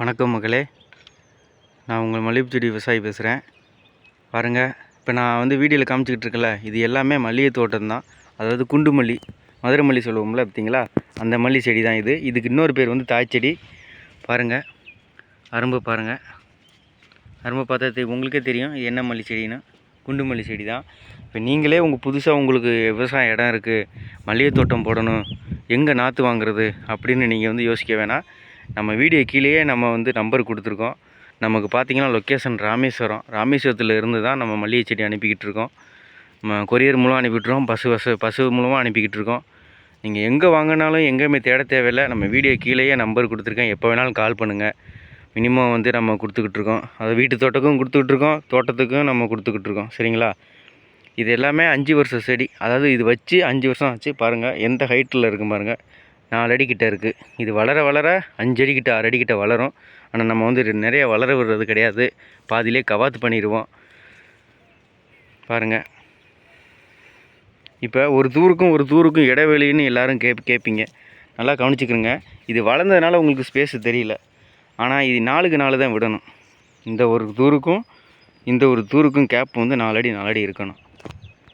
வணக்கம் மகளே. நான் உங்கள் மல்லிகைப்பூ செடி விவசாயி பேசுகிறேன் பாருங்கள் இப்போ நான் வந்து வீடியோவில் காமிச்சிக்கிட்டு இருக்கல இது எல்லாமே மல்லிகை தோட்டம் தான் அதாவது குண்டு மல்லி மதுரை மல்லி சொல்லுவோம்ல பார்த்தீங்களா? அந்த மல்லி செடி தான் இது. இதுக்கு இன்னொரு பேர் வந்து தாய் செடி. பாருங்கள் அரும்பு பாருங்கள் அரும்பு பார்த்தா உங்களுக்கே தெரியும் இது என்ன மல்லி செடின்னு குண்டு மல்லி செடி தான் இப்போ நீங்களே உங்கள் புதுசாக உங்களுக்கு விவசாய இடம் இருக்குது மல்லிகை தோட்டம் போடணும் எங்கே நாற்று வாங்குறது அப்படின்னு நீங்கள் வந்து யோசிக்க வேணாம். நம்ம வீடியோ கீழேயே நம்ம வந்து நம்பர் கொடுத்துருக்கோம். நமக்கு பார்த்தீங்கன்னா லொக்கேஷன் ராமேஸ்வரம். ராமேஸ்வரத்தில் இருந்து தான் நம்ம மல்லிகை செடி அனுப்பிக்கிட்டு இருக்கோம். நம்ம கொரியர் மூலம் அனுப்பிட்டுருக்கோம் பசு பசு பசு மூலமாக அனுப்பிக்கிட்டு இருக்கோம். நீங்கள் எங்கே வாங்கினாலும் எங்கேயுமே தேட தேவையில்லை. நம்ம வீடியோ கீழேயே நம்பர் கொடுத்துருக்கேன். எப்போ வேணாலும் கால் பண்ணுங்கள் மினிமம் வந்து நம்ம கொடுத்துக்கிட்டு இருக்கோம். அது வீட்டு தோட்டக்கும் கொடுத்துக்கிட்டு இருக்கோம். தோட்டத்துக்கும் நம்ம கொடுத்துக்கிட்டு இருக்கோம். சரிங்களா? இது எல்லாமே அஞ்சு வருஷம் செடி. அதாவது இது வச்சு அஞ்சு வருஷம் ஆச்சு. பாருங்கள் எந்த ஹைட்டில் இருக்கும் பாருங்கள் நாலு அடிக்கிட்ட இருக்குது இது வளர வளர அஞ்சு அடி ஆறு அடிக்கிட்ட வளரும். ஆனால் நம்ம வந்து நிறைய வளர விடுறது கிடையாது. பாதியிலே கவாத்து பண்ணிடுவோம் பாருங்கள் இப்போ ஒரு தூருக்கும் ஒரு தூருக்கும் இடைவெளின்னு எல்லோரும் கேப் கேட்பீங்க நல்லா கவனிச்சுக்கிறங்க இது வளர்ந்ததுனால உங்களுக்கு ஸ்பேஸ் தெரியல. ஆனால் இது நாலுக்கு நாலு தான் விடணும். இந்த ஒரு தூருக்கும் இந்த ஒரு தூருக்கும் கேப் வந்து நாலடி நாலடி இருக்கணும்.